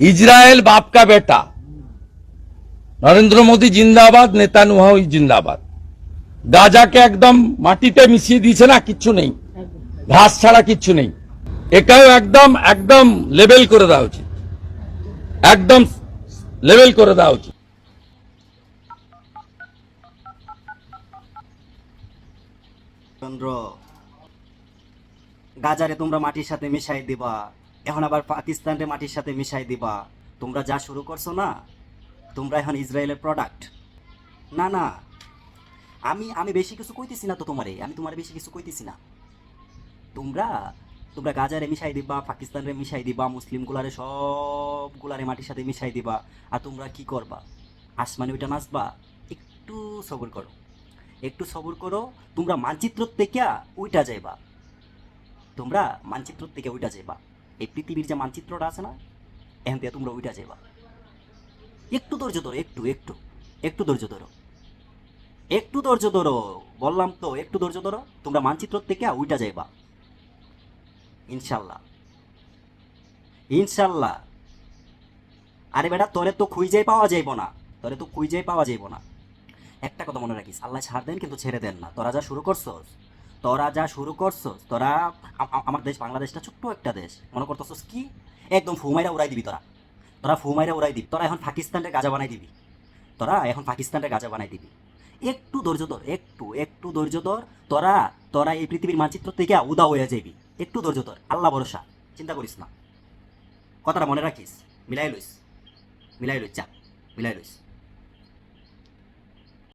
Israel বাপকা বেটা। নরেন্দ্র মোদী জিন্দাবাদ নেতা নেতানুহাউ জিন্দাবাদ। গাজাকে একদম মাটিতে মিশিয়ে দিয়েছে না, কিচ্ছু নেই। ঘাস ছাড়া কিচ্ছু নেই। এটাও একদম একদম লেবেল করে দেওয়া উচিত। একদম লেবেল করে দেওয়া উচিত। গাজারে তোমরা মাটির সাথে মিশাই দিবা। এখন আবার পাকিস্তানরে মাটির সাথে মিশাই দিবা। তোমরা যা শুরু করছ না, তোমরা এখন ইসরায়েলের প্রোডাক্ট না না। আমি আমি বেশি কিছু কইতেছি না তো তোমারে, আমি তোমারে বেশি কিছু কইতেছি না। তোমরা তোমরা গাজারে মিশাই দিবা, পাকিস্তানরে মিশাই দিবা, মুসলিমগুলারে সবগুলারে মাটির সাথে মিশাই দিবা, আর তোমরা কি করবা? আসমানি ওইটা নাচবা? একটু সবর করো। একটু সবর করো, তোমরা মানচিত্র থেকে ওইটা যাইবা। তোমরা মানচিত্র থেকে ওইটা যাইবা। এই পৃথিবীর যে মানচিত্রটা আছে না, এখান থেকে তোমরা ওইটা যাইবা। একটু ধৈর্য ধরো, একটু একটু একটু ধৈর্য ধরো। একটু ধৈর্য ধরো, বললাম তো, একটু ধৈর্য ধরো, তোমরা মানচিত্র থেকে উইটা যাইবা। ইনশাল্লাহ। ইনশাল্লাহ। আরে বেটা, তোরে তো খুঁজেই পাওয়া যাইব না। তোরে তো খুঁজেই পাওয়া যাইব না। একটা কথা মনে রাখিস, আল্লাহ ছাড় দেন কিন্তু ছেড়ে দেন না। তোরা যা শুরু করছস তোরা যা শুরু করছস, তোরা আমার দেশ বাংলাদেশটা ছোট্ট একটা দেশ। মনে করতেছস কি? একদম ফুমাইরা উড়াই দিবি তোরা। তোরা ফুমাইরা উড়াই দিবি। তোরা এখন পাকিস্তানরে গাজা বানাই দিবি। তোরা এখন পাকিস্তানরে গাজা বানাই দিবি। একটু ধৈর্য ধর, একটু একটু ধৈর্য ধর, তোরা তোরা এই পৃথিবীর মানচিত্র থেকে উদা হয়ে যাবি। একটু ধৈর্য ধর, আল্লাহ ভরসা, চিন্তা করিস না। কথাটা মনে রাখিস মিলাই লইস মিলাই লইস যা মিলাই লইস